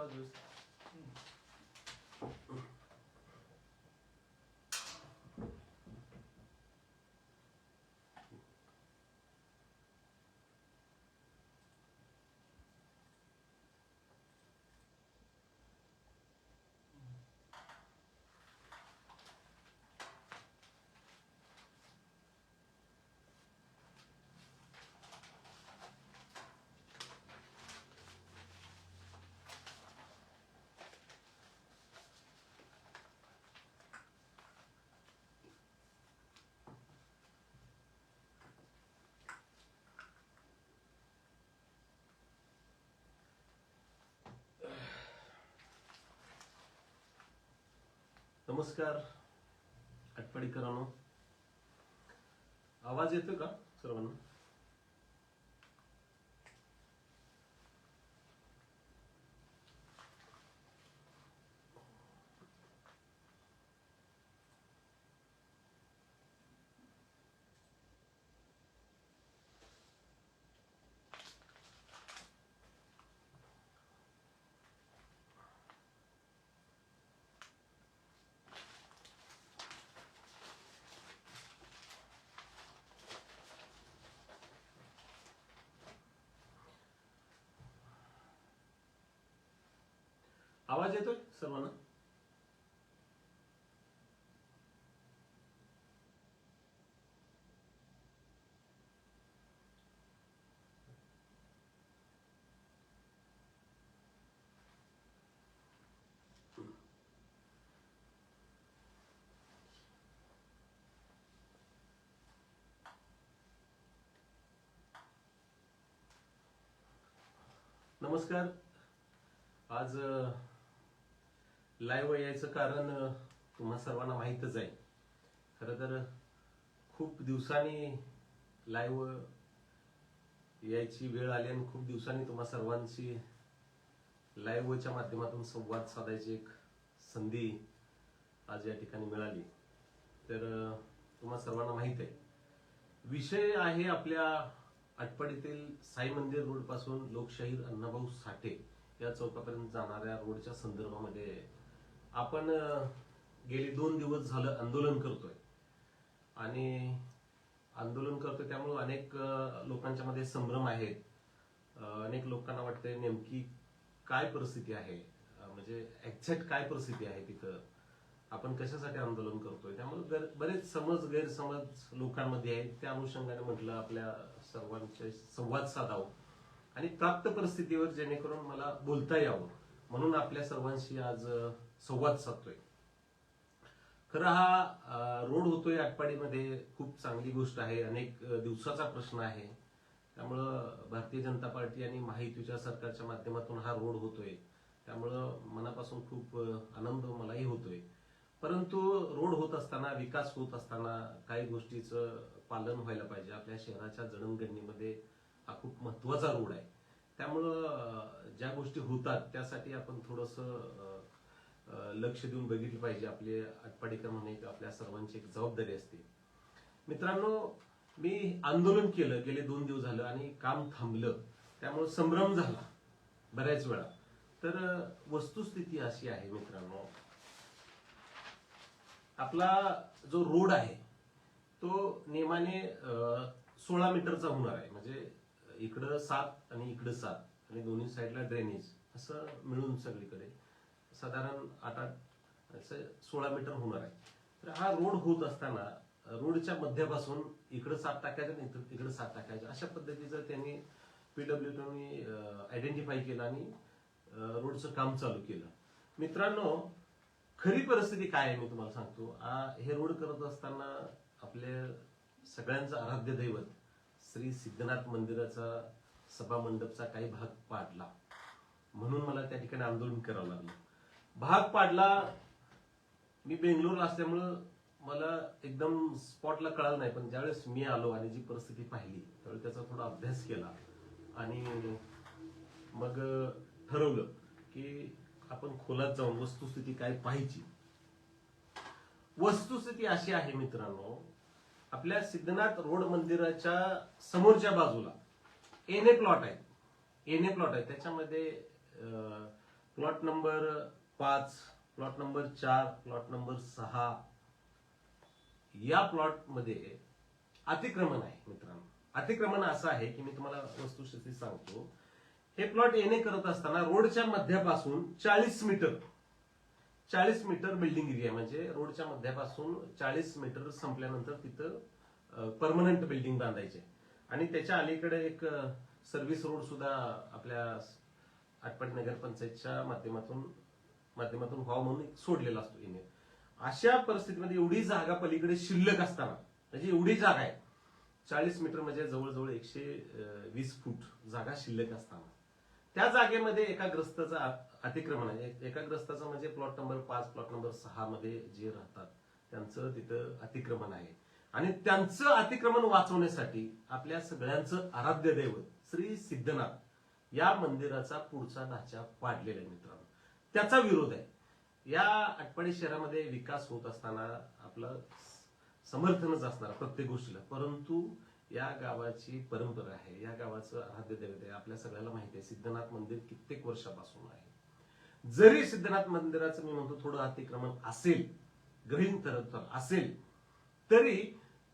आवाज व्यवस्थित नमस्कार. आटपाडीकरांनो आवाज येतो का सर्वांना? आवाज येतोय सर्वांना? नमस्कार. आज लाईव्ह यायचं कारण तुम्हा सर्वांना माहीतच आहे. खरं तर खूप दिवसांनी लाईव्ह यायची वेळ आली आणि खूप दिवसांनी तुम्हा सर्वांशी लाईव्हच्या माध्यमातून संवाद साधायची एक संधी आज या ठिकाणी मिळाली. तर तुम्हा सर्वांना माहीत आहे. विषय आहे आपल्या आटपाडीतील साई मंदिर रोडपासून लोकशाहीर अण्णाभाऊ साठे या चौकापर्यंत जाणाऱ्या रोडच्या संदर्भामध्ये. आपण गेली दोन दिवस झालं आंदोलन करतोय. आणि आंदोलन करतोय त्यामुळे अनेक लोकांच्या मध्ये संभ्रम आहेत. अनेक लोकांना वाटतंय नेमकी काय परिस्थिती आहे? म्हणजे एक्झॅक्ट काय परिस्थिती आहे तिथं? आपण कशासाठी आंदोलन करतोय? त्यामुळे बरेच समज गैरसमज लोकांमध्ये आहेत. त्या अनुषंगाने म्हटलं आपल्या सर्वांचे संवाद साधावं. आणि प्राप्त परिस्थितीवर जेणेकरून मला बोलता यावं. म्हणून आपल्या सर्वांशी आज संवाद साधतोय. खरं हा रोड होतोय आटपाडीमध्ये. खूप चांगली गोष्ट आहे. अनेक दिवसाचा प्रश्न आहे. त्यामुळं भारतीय जनता पार्टी आणि महायुतीच्या सरकारच्या माध्यमातून हा रोड होतोय. त्यामुळं मनापासून खूप आनंद मलाही होतोय. परंतु रोड होत असताना विकास होत असताना काही गोष्टीचं पालन व्हायला पाहिजे. आपल्या शहराच्या जडणघडणीमध्ये हा खूप महत्त्वाचा रोड आहे. त्यामुळं ज्या गोष्टी होतात त्यासाठी आपण थोडंसं लक्ष देऊन बघितलं पाहिजे. आपले आटपाडीकर म्हणून एक आपल्या सर्वांची एक जबाबदारी असते. मित्रांनो मी आंदोलन केलं. गेले दोन दिवस झालं आणि काम थांबलं. त्यामुळे संभ्रम झाला बऱ्याच वेळा. तर वस्तुस्थिती अशी आहे मित्रांनो. आपला जो रोड आहे तो नेमाने सोळा मीटरचा होणार आहे. म्हणजे इकडं सात आणि इकडं सात. आणि दोन्ही साईडला ड्रेनेज असं मिळून सगळीकडे. साधारण आठ आठ सोळा मीटर होणार आहे. तर हा रोड होत असताना रोडच्या मध्यापासून इकडं सात टाकायचं आणि इकडं- इकडं सात टाकायचं. अशा पद्धतीचं त्यांनी पीडब्ल्यूडीने आयडेंटिफाय केलं आणि रोडचं काम चालू केलं. मित्रांनो खरी परिस्थिती काय आहे मी तुम्हाला सांगतो. हे रोड करत असताना आपले सगळ्यांचं आराध्य दैवत श्री सिद्धनाथ मंदिराचा सभा मंडपचा काही भाग पाडला. म्हणून मला त्या ठिकाणी आंदोलन करावं लागलं. भाग पाडला. मी बेंगलोरला असल्यामुळं मला एकदम स्पॉटला कळालं नाही पण ज्यावेळेस मी आलो आणि जी परिस्थिती पाहिली त्यावेळी त्याचा थोडा अभ्यास केला आणि मग ठरवलं की आपण खोलात जाऊन वस्तुस्थिती काय पाहायची. वस्तुस्थिती अशी आहे मित्रांनो आपल्या सिद्धनाथ रोड मंदिराच्या समोरच्या बाजूला एन ए प्लॉट आहे. एन ए प्लॉट आहे. त्याच्यामध्ये प्लॉट नंबर पाच प्लॉट नंबर चार प्लॉट नंबर सहा. या प्लॉटमध्ये अतिक्रमण आहे मित्रांनो. अतिक्रमण असं आहे की मी तुम्हाला वस्तुस्थिती सांगतो. हे प्लॉट येणे करत असताना रोडच्या मध्यापासून चाळीस मीटर चाळीस मीटर बिल्डिंग एरिया म्हणजे रोडच्या मध्यापासून चाळीस मीटर संपल्यानंतर तिथं परमनंट बिल्डिंग बांधायचे. आणि त्याच्या अलीकडे एक सर्व्हिस रोड सुद्धा आपल्या आटपाडी नगर पंचायतच्या माध्यमातून माध्यमातून व्हावं म्हणून सोडलेला असतो इने अशा परिस्थितीमध्ये एवढी जागा पलीकडे शिल्लक असताना म्हणजे एवढी जागा आहे चाळीस मीटर म्हणजे जवळजवळ एकशे वीस फूट जागा शिल्लक असताना. त्या जागेमध्ये एका ग्रस्ताचं अतिक्रमण आहे. एका ग्रस्ताचं म्हणजे प्लॉट नंबर पाच प्लॉट नंबर सहा मध्ये जे राहतात त्यांचं तिथं अतिक्रमण आहे. आणि त्यांचं अतिक्रमण वाचवण्यासाठी आपल्या सगळ्यांचं आराध्य दैवत श्री सिद्धनाथ या मंदिराचा पुढचा ढाचा पाडलेला आहे मित्रांनो. त्याचा विरोध आहे. या आटपाडी शहरामध्ये विकास होत असताना आपलं समर्थनच असणार प्रत्येक गोष्टीला. परंतु या गावाची परंपरा आहे या गावाचं आराध्य दैवत आहे आपल्या सगळ्याला माहिती आहे सिद्धनाथ मंदिर कित्येक वर्षापासून आहे. जरी सिद्धनाथ मंदिराचं मी म्हणतो थोडं अतिक्रमण असेल ग्रहीण तर असेल तरी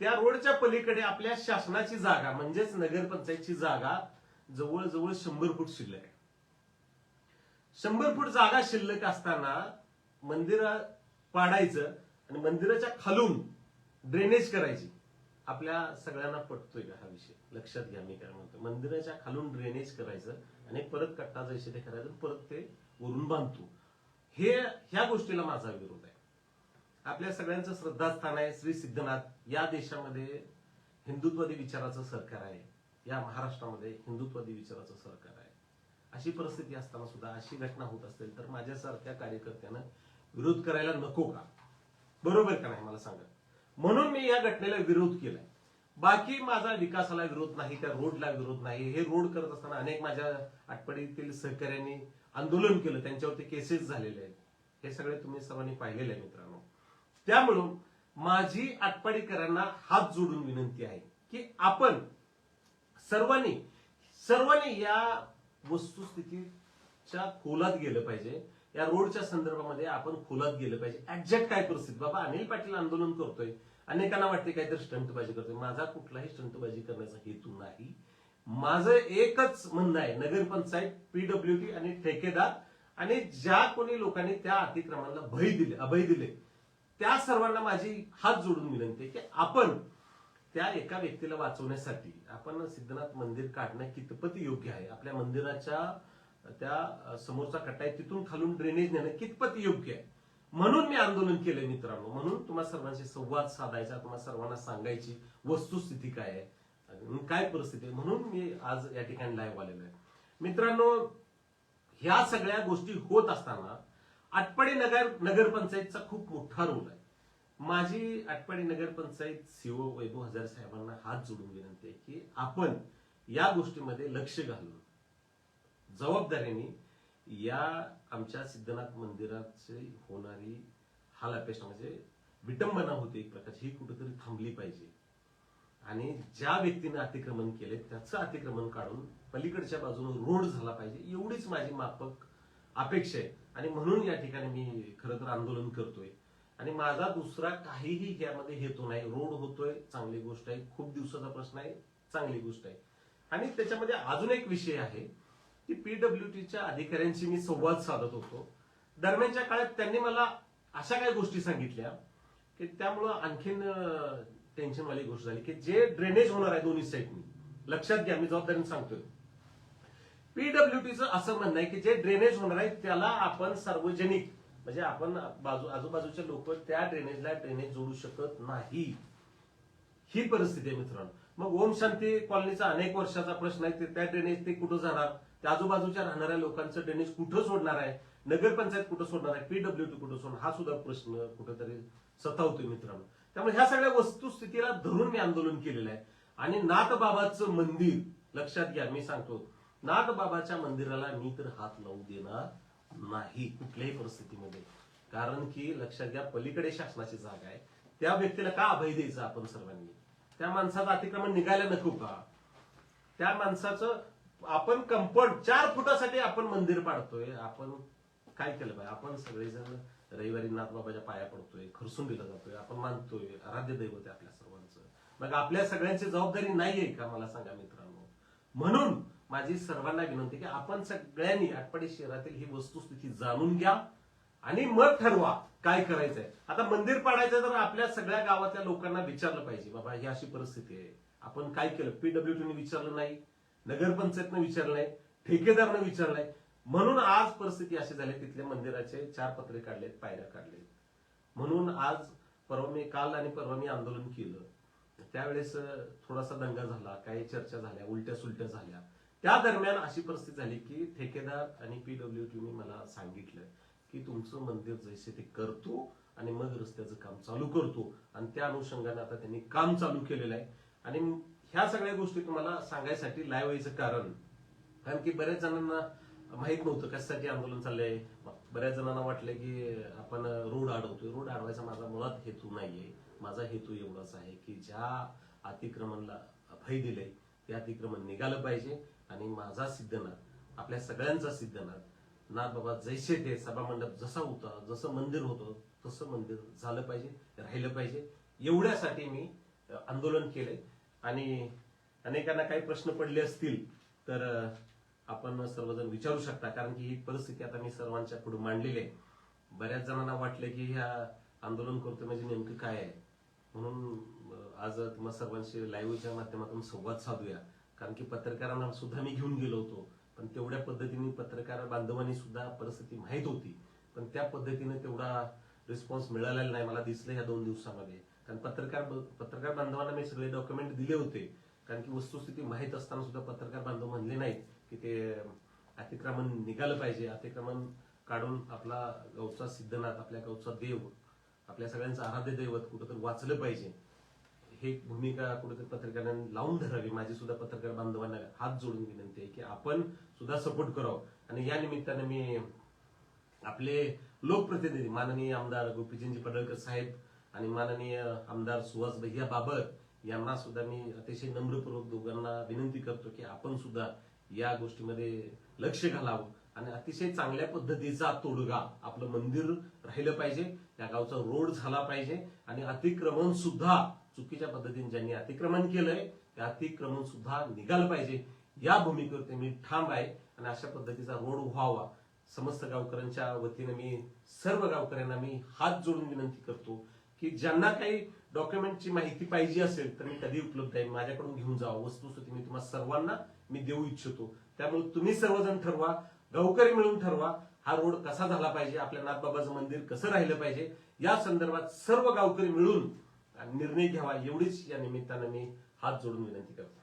त्या रोडच्या पलीकडे आपल्या शासनाची जागा म्हणजेच नगरपंचायतची जागा जवळजवळ शंभर फूट शिल्लक आहे. शंभर फूट जागा शिल्लक असताना मंदिर पाडायचं आणि मंदिराच्या खालून ड्रेनेज करायची. आपल्या सगळ्यांना पटतोय का हा विषय? लक्षात घ्या मी काय म्हणतो मंदिराच्या खालून ड्रेनेज करायचं आणि परत कट्टा जैसे ते करायचं परत ते वरून बांधतो. हे ह्या गोष्टीला माझा विरोध आहे. आपल्या सगळ्यांचं श्रद्धास्थान आहे श्री सिद्धनाथ. या देशामध्ये हिंदुत्वादी विचाराचं सरकार आहे. या महाराष्ट्रामध्ये हिंदुत्वादी विचाराचं सरकार आहे. अशी परिस्थिती असताना सुद्धा अशी घटना होत असेल तर माझ्यासारख्या कार्यकर्त्यानं विरोध करायला नको का? बरोबर का नाही? मला सांगा. म्हणून मी या घटनेला विरोध केलाय. बाकी माझा विकासाला विरोध नाही त्या रोडला विरोध नाही. हे रोड करत असताना अनेक माझ्या आटपाडीतील सहकार्यांनी आंदोलन केलं. त्यांच्यावरती केसेस झालेले आहेत. हे सगळे तुम्ही सर्वांनी पाहिलेले आहे मित्रांनो. त्यामुळं माझी आटपाडीकरांना हात जोडून विनंती आहे की आपण सर्वांनी सर्वांनी या वस्तुस्थितीच्या खोलात गेलं पाहिजे. या रोडच्या संदर्भामध्ये आपण खोलात गेलं पाहिजे. ऍक्झॅक्ट काय परिस्थिती? बाबा अनिल पाटील आंदोलन करतोय. अनेकांना वाटते काहीतरी स्टंटबाजी करतोय. माझा कुठलाही स्टंटबाजी करण्याचा हेतू नाही. माझं एकच म्हणणं आहे नगरपंचायत पीडब्ल्यूडी आणि ठेकेदार आणि ज्या कोणी लोकांनी त्या अतिक्रमणाला भय दिले अभय दिले त्या सर्वांना माझी हात जोडून विनंती आहे की आपण त्या एका व्यक्तीला वाचवण्यासाठी आपण सिद्धनाथ मंदिर काढणं कितपत योग्य आहे? आपल्या मंदिराच्या त्या समोरचा कट्टा आहे तिथून खालून ड्रेनेज नेणं कितपत योग्य आहे? म्हणून मी आंदोलन केलंय मित्रांनो. म्हणून तुम्हा सर्वांशी संवाद साधायचा तुम्हाला सर्वांना सांगायची वस्तुस्थिती काय आहे काय परिस्थिती आहे म्हणून मी आज या ठिकाणी लाईव्ह आलेलो आहे. मित्रांनो ह्या सगळ्या गोष्टी होत असताना आटपाडी नगर नगरपंचायतचा खूप मोठा रोल आहे. माझी आटपाडी नगरपंचायत सीओ वैभव हजार साहेबांना हात जोडून विनंती आहे की आपण या गोष्टीमध्ये लक्ष घालून जबाबदारीने या आमच्या सिद्धनाथ मंदिराची होणारी हाल अपेक्षा म्हणजे विटंबना होते एक प्रकारची. ही कुठेतरी थांबली पाहिजे. आणि ज्या व्यक्तीने अतिक्रमण केले त्याचं अतिक्रमण काढून पलीकडच्या बाजूने रोड झाला पाहिजे एवढीच माझी माफक अपेक्षा आहे. आणि म्हणून या ठिकाणी मी खरं तर आंदोलन करतोय. आणि माझा दुसरा काहीही यामध्ये हेतू नाही. रोड होतोय चांगली गोष्ट आहे. खूप दिवसाचा प्रश्न आहे चांगली गोष्ट आहे. आणि त्याच्यामध्ये अजून एक विषय आहे की पीडब्ल्यूटीच्या अधिकाऱ्यांशी मी संवाद साधत होतो. दरम्यानच्या काळात त्यांनी मला अशा काही गोष्टी सांगितल्या की त्यामुळं आणखीन टेन्शनवाली गोष्ट झाली की जे ड्रेनेज होणार आहे दोन्ही साईडनी लक्षात घ्या मी जबाबदारीने सांगतोय. पीडब्ल्यूटीचं असं म्हणणं आहे की जे ड्रेनेज होणार आहे त्याला आपण सार्वजनिक म्हणजे आपण बाजू आजूबाजूचे लोक त्या ड्रेनेजला ड्रेनेज जोडू शकत नाही. ही परिस्थिती आहे मित्रांनो. मग ओम शांती कॉलनीचा अनेक वर्षाचा प्रश्न आहे ते- त्या ड्रेनेज ते कुठं जाणार? त्या आजूबाजूच्या राहणाऱ्या लोकांचं ड्रेनेज कुठं सोडणार आहे? नगरपंचायत कुठं सोडणार आहे? पीडब्ल्यूटी कुठं सोडणार? हा सुद्धा प्रश्न कुठेतरी सतावतोय मित्रांनो. त्यामुळे ह्या सगळ्या वस्तुस्थितीला धरून मी आंदोलन केलेलं आहे. आणि नाथबाबाचं मंदिर लक्षात घ्या मी सांगतो. नाथबाबाच्या मंदिराला मी तर हात लावू देणार नाही कुठल्याही परिस्थितीमध्ये. कारण की लक्षात घ्या पलीकडे शासनाची जागा आहे. त्या व्यक्तीला का अभय द्यायचं आपण सर्वांनी? त्या माणसाचं अतिक्रमण निघायला नको का? त्या माणसाचं आपण कंपाऊंड चार फुटासाठी आपण मंदिर पाडतोय. आपण काय केलं पाहिजे आपण सगळेजण रविवारी नाथबाबाच्या पाया पडतोय खरसून जातोय. आपण मानतोय आराध्य दैवत आहे आपल्या सर्वांचं. मग आपल्या सगळ्यांची जबाबदारी नाहीये का? मला सांगा मित्रांनो. म्हणून माझी सर्वांना विनंती की आपण सगळ्यांनी आटपाडी शहरातील ही वस्तुस्थिती जाणून घ्या आणि मग ठरवा काय करायचंय. आता मंदिर पाडायचं तर आपल्या सगळ्या गावातल्या लोकांना विचारलं पाहिजे बाबा ही अशी परिस्थिती आहे. आपण काय केलं? पीडब्ल्यूडीने विचारलं नाही नगरपंचायतनं विचारलं नाही ठेकेदारनं विचारलं नाही. म्हणून आज परिस्थिती अशी झाली तिथल्या मंदिराचे चार पत्रे काढलेत पायऱ्या काढलेत. म्हणून आज परवा मी काल आणि परवा मी आंदोलन केलं. त्यावेळेस थोडासा दंगा झाला काही चर्चा झाल्या उलट्या सुलट्या झाल्या. त्या दरम्यान अशी परिस्थिती झाली की ठेकेदार आणि पीडब्ल्यूटीने मला सांगितलं की तुमचं मंदिर जैसे ते करतो आणि मग रस्त्याचं काम चालू करतो. आणि त्या अनुषंगाने आता त्यांनी काम चालू केलेलं आहे. आणि ह्या सगळ्या गोष्टी तुम्हाला सांगायसाठी लाईव्ह व्हायचं कारण. कारण की बऱ्याच जणांना माहीत नव्हतं कशासाठी आंदोलन चाललंय. बऱ्याच जणांना वाटलं की आपण रोड अडवतोय रोड अडवायचा माझा मुळात हेतू नाहीये. माझा हेतू एवढाच आहे की ज्या अतिक्रमणला भय दिलंय ते अतिक्रमण निघालं पाहिजे आणि माझा सिद्धनाथ आपल्या सगळ्यांचा सिद्धनाथ नाथ बाबा जैसे ते सभामंडप जसा होता जसं मंदिर होतं तसं मंदिर झालं पाहिजे राहिलं पाहिजे. एवढ्यासाठी मी आंदोलन केलंय. आणि अनेकांना काही प्रश्न पडले असतील तर आपण सर्वजण विचारू शकता कारण की ही परिस्थिती आता मी सर्वांच्या पुढे मांडलेली आहे. बऱ्याच जणांना वाटलं की ह्या आंदोलन करतो म्हणजे नेमकं काय आहे? म्हणून आज तुम्हा सर्वांशी लाईव्हच्या माध्यमातून संवाद साधूया. कारण की पत्रकारांना सुद्धा मी घेऊन गेलो होतो. पण तेवढ्या पद्धतीने पत्रकार बांधवांनी सुद्धा परिस्थिती माहीत होती. पण त्या पद्धतीने तेवढा रिस्पॉन्स मिळालेला नाही. मला दिसलं या दोन दिवसामध्ये. कारण पत्रकार पत्रकार बांधवांना मी सगळे डॉक्युमेंट दिले होते. कारण की वस्तुस्थिती माहीत असताना सुद्धा पत्रकार बांधव म्हणले नाहीत की ते अतिक्रमण निघालं पाहिजे. अतिक्रमण काढून आपला गावचा सिद्धनाथ आपल्या गावचा देव आपल्या सगळ्यांचं आराध्य दैवत कुठं तर वाचलं पाहिजे. हे भूमिका कुठेतरी पत्रकारांनी लावून धरावी. माझी सुद्धा पत्रकार बांधवांना हात जोडून विनंती आहे की आपण सुद्धा सपोर्ट करावं. आणि या निमित्ताने मी आपले लोकप्रतिनिधी माननीय आमदार गोपीचंदजी पडळकर साहेब आणि माननीय आमदार सुहास भैया बाबर यांना सुद्धा मी अतिशय नम्रपूर्वक दोघांना विनंती करतो की आपण सुद्धा या गोष्टीमध्ये लक्ष घालावं. आणि अतिशय चांगल्या पद्धतीचा तोडगा आपलं मंदिर राहिलं पाहिजे त्या गावचा रोड झाला पाहिजे आणि अतिक्रमण सुद्धा चुकीच्या पद्धतीने ज्यांनी अतिक्रमण केलंय त्या अतिक्रमण सुद्धा निघालं पाहिजे. या भूमिकेवरती मी ठाम आहे आणि अशा पद्धतीचा रोड व्हावा. समस्त गावकऱ्यांच्या वतीने मी सर्व गावकऱ्यांना मी हात जोडून विनंती करतो की ज्यांना काही डॉक्युमेंटची माहिती पाहिजे असेल तर मी कधी उपलब्ध आहे माझ्याकडून घेऊन जावा. वस्तुस्थिती मी तुम्हाला सर्वांना मी देऊ इच्छितो. त्यामुळे तुम्ही सर्वजण ठरवा. गावकरी मिळून ठरवा. हा रोड कसा झाला पाहिजे? आपल्या नाथबाबाचं मंदिर कसं राहिलं पाहिजे? या संदर्भात सर्व गावकरी मिळून निर्णय घ्यावा. एवढीच या निमित्तानं मी हात जोडून विनंती करतो.